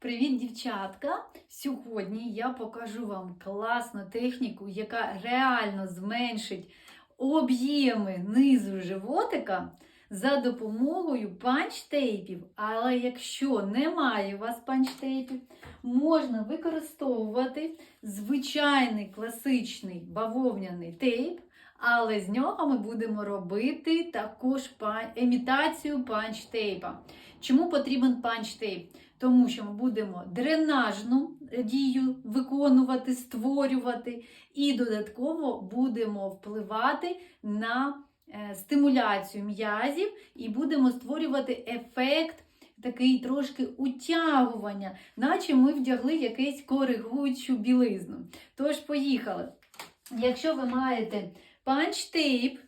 Привіт, дівчатка! Сьогодні я покажу вам класну техніку, яка реально зменшить об'єми низу животика за допомогою панчтейпів. Але якщо немає у вас панчтейпів, можна використовувати звичайний класичний бавовняний тейп. Але з нього ми будемо робити також імітацію панч-тейпа. Чому потрібен панч-тейп? Тому що ми будемо дренажну дію виконувати, створювати, і додатково будемо впливати на е, стимуляцію м'язів і будемо створювати ефект. Такий трошки утягування, наче ми вдягли якусь коригуючу білизну. Тож, поїхали. Якщо ви маєте панч-тейп,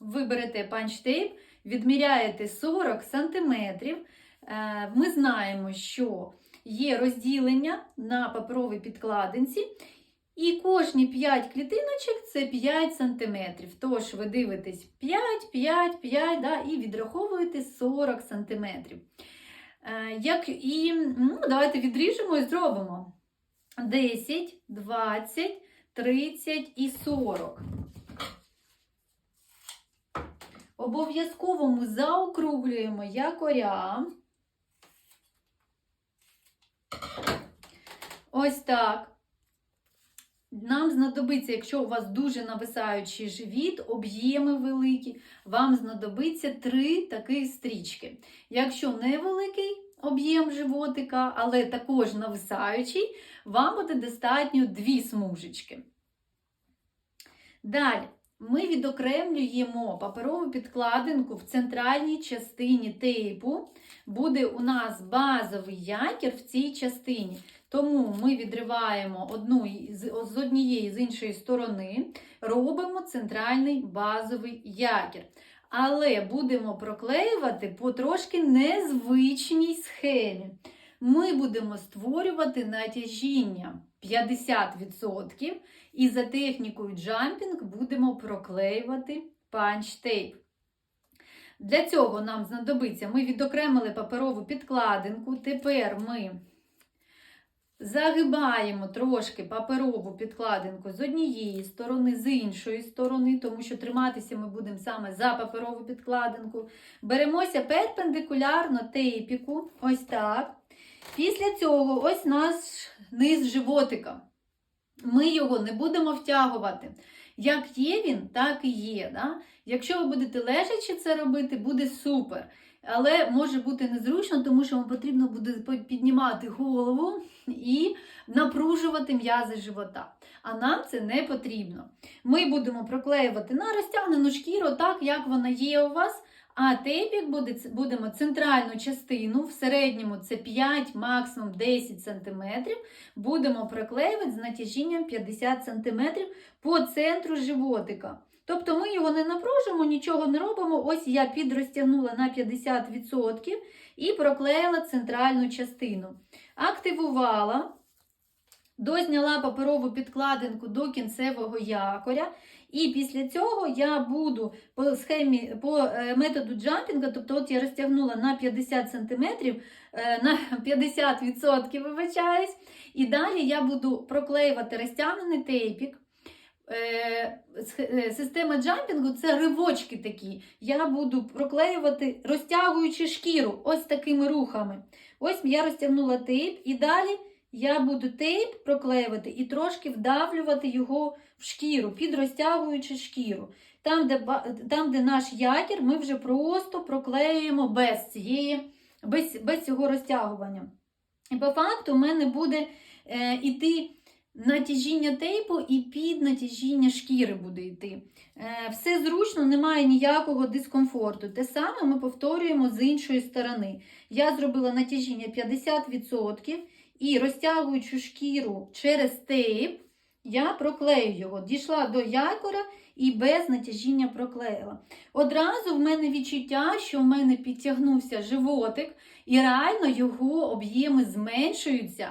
ви берете панч-тейп, відміряєте 40 см. Ми знаємо, що є розділення на паперовій підкладинці, і кожні 5 клітиночок це 5 см. Тож ви дивитесь 5, 5, 5 да, і відраховуєте 40 см. Як і, ну, Давайте відріжемо і зробимо 10, 20, 30 і 40. Обов'язково ми заокруглюємо якоря. Ось так. Нам знадобиться, якщо у вас дуже нависаючий живіт, об'єми великі, вам знадобиться три таких стрічки. Якщо невеликий об'єм животика, але також нависаючий, вам буде достатньо дві смужечки. Далі. Ми відокремлюємо паперову підкладинку в центральній частині тейпу. Буде у нас базовий якір в цій частині. Тому ми відриваємо одну з однієї з іншої сторони, робимо центральний базовий якір. Але будемо проклеювати по трошки незвичній схемі. Ми будемо створювати натяжіння 50%. І за технікою джампінг будемо проклеювати панч-тейп. Для цього нам знадобиться, ми відокремили паперову підкладинку. Тепер ми загибаємо трошки паперову підкладинку з однієї сторони, з іншої сторони, тому що триматися ми будемо саме за паперову підкладинку. Беремося перпендикулярно тейпіку, ось так. Після цього ось наш низ животика. Ми його не будемо втягувати. Як є він, так і є. Да? Якщо ви будете лежачи це робити, буде супер. Але може бути незручно, тому що вам потрібно буде піднімати голову і напружувати м'язи живота. А нам це не потрібно. Ми будемо проклеювати на розтягнену шкіру, так як вона є у вас. А тейпік буде, будемо центральну частину, в середньому це 5, максимум 10 см, будемо проклеювати з натяжінням 50 см по центру животика. Тобто ми його не напружимо, нічого не робимо. Ось я підрозтягнула на 50% і проклеїла центральну частину. Активувала, дозняла паперову підкладинку до кінцевого якоря. І після цього я буду по схемі, по методу джампінга, тобто от я розтягнула на 50 см, на 50%, вибачаюсь, і далі я буду проклеювати розтягнений тейпік. Система джампінгу це ривочки такі. Я буду проклеювати, розтягуючи шкіру ось такими рухами. Ось я розтягнула тейп, і далі я буду тейп проклеювати і трошки вдавлювати його в шкіру, підрозтягуючи шкіру. Там, де там, де наш якір, ми вже просто проклеюємо без цієї, без, без цього розтягування. І по факту в мене буде е, йти натяжіння тейпу і під натяжіння шкіри буде йти. Е, все зручно, немає ніякого дискомфорту. Те саме ми повторюємо з іншої сторони. Я зробила натяжіння 50%. І розтягуючи шкіру через тейп, я проклею його. Дійшла до якора і без натяжіння проклеїла. Одразу в мене відчуття, що в мене підтягнувся животик, і реально його об'єми зменшуються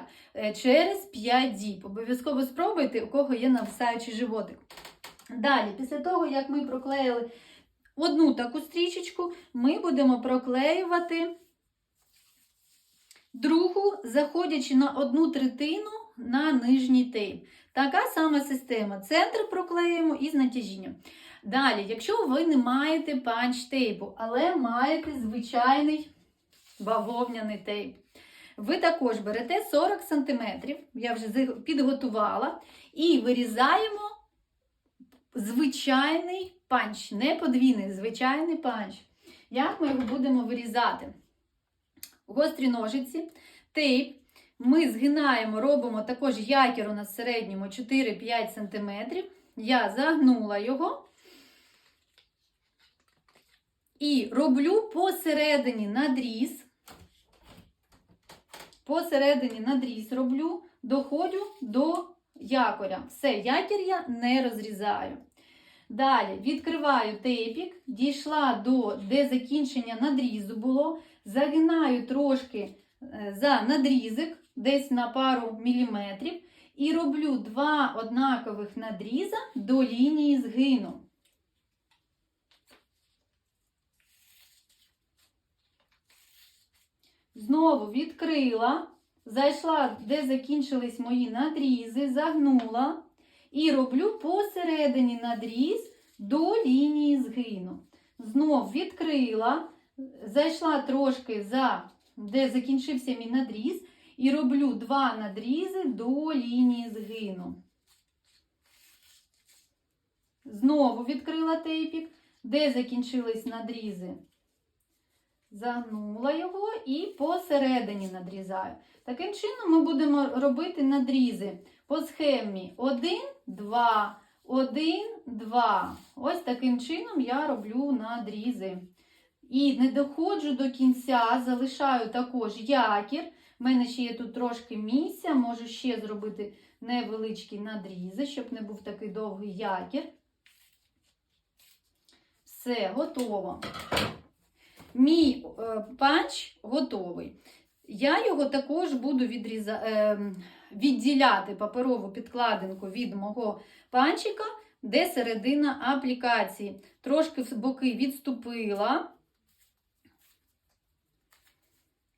через 5 діб. Обов'язково спробуйте, у кого є нависаючий животик. Далі, після того, як ми проклеїли одну таку стрічечку, ми будемо проклеювати другу, заходячи на одну третину на нижній тейп. Така сама система. Центр проклеюємо із натяжінням. Далі, якщо ви не маєте панч-тейпу, але маєте звичайний бавовняний тейп, ви також берете 40 см, я вже підготувала, і вирізаємо звичайний панч, не подвійний, звичайний панч. Як ми його будемо вирізати? Гострі ножиці, тейп. Ми згинаємо, робимо також якір у нас в середньому 4-5 см. Я загнула його. І роблю посередині надріз. Посередині надріз роблю, доходжу до якоря. Все, якір я не розрізаю. Далі відкриваю тейпік, дійшла до де закінчення надрізу було, загинаю трошки за надрізик, десь на пару міліметрів, і роблю два однакових надріза до лінії згину. Знову відкрила, зайшла, де закінчились мої надрізи, загнула і роблю посередині надріз до лінії згину. Знов відкрила, зайшла трошки за де закінчився мій надріз, і роблю два надрізи до лінії згину. Знову відкрила тейпік, де закінчились надрізи. Загнула його і посередині надрізаю. Таким чином ми будемо робити надрізи по схемі 1, 2, 1, 2. Ось таким чином я роблю надрізи. І не доходжу до кінця, залишаю також якір. У мене ще є тут трошки місця, можу ще зробити невеличкі надрізи, щоб не був такий довгий якір. Все, готово. Мій е, панч готовий. Я його також буду відріза... е, відділяти паперову підкладинку від мого панчика, де середина аплікації. Трошки в боки відступила.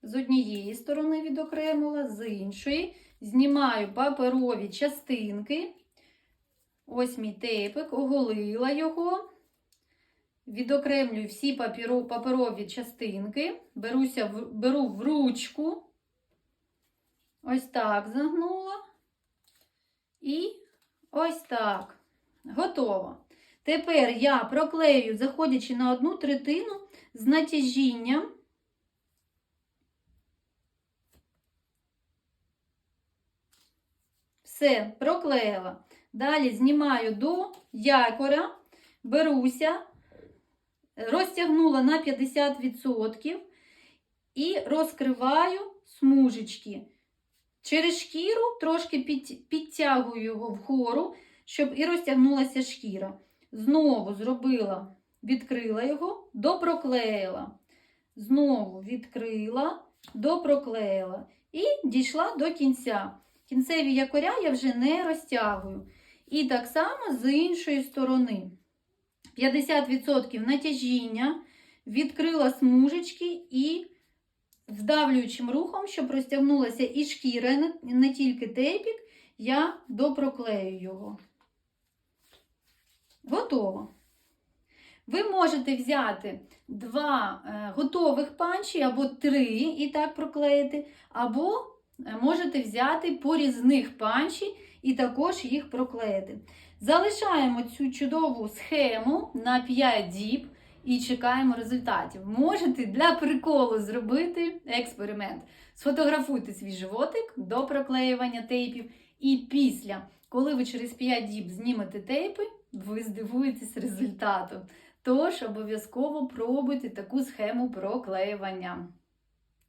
З однієї сторони відокремила, з іншої. Знімаю паперові частинки. Ось мій тейпик, оголила його. Відокремлюю всі паперові частинки, беруся, беру в ручку, ось так загнула. І ось так. Готово. Тепер я проклею, заходячи на одну третину з натяжінням. Все, проклеїла. Далі знімаю до якоря, беруся, розтягнула на 50% і розкриваю смужечки. Через шкіру трошки під, підтягую його вгору, щоб і розтягнулася шкіра. Знову зробила, відкрила його, допроклеїла. Знову відкрила, допроклеїла. І дійшла до кінця. Кінцеві якоря я вже не розтягую. І так само з іншої сторони. 50% натяжіння, відкрила смужечки і вдавлюючим рухом, щоб розтягнулася і шкіра, не- тільки тейпік, я допроклею його. Готово. Ви можете взяти два е, готових панчі або три і так проклеїти, або можете взяти порізних панчі і також їх проклеїти. Залишаємо цю чудову схему на 5 діб і чекаємо результатів. Можете для приколу зробити експеримент. Сфотографуйте свій животик до проклеювання тейпів, і після, коли ви через 5 діб знімете тейпи, ви здивуєтесь результатом. Тож обов'язково пробуйте таку схему проклеювання.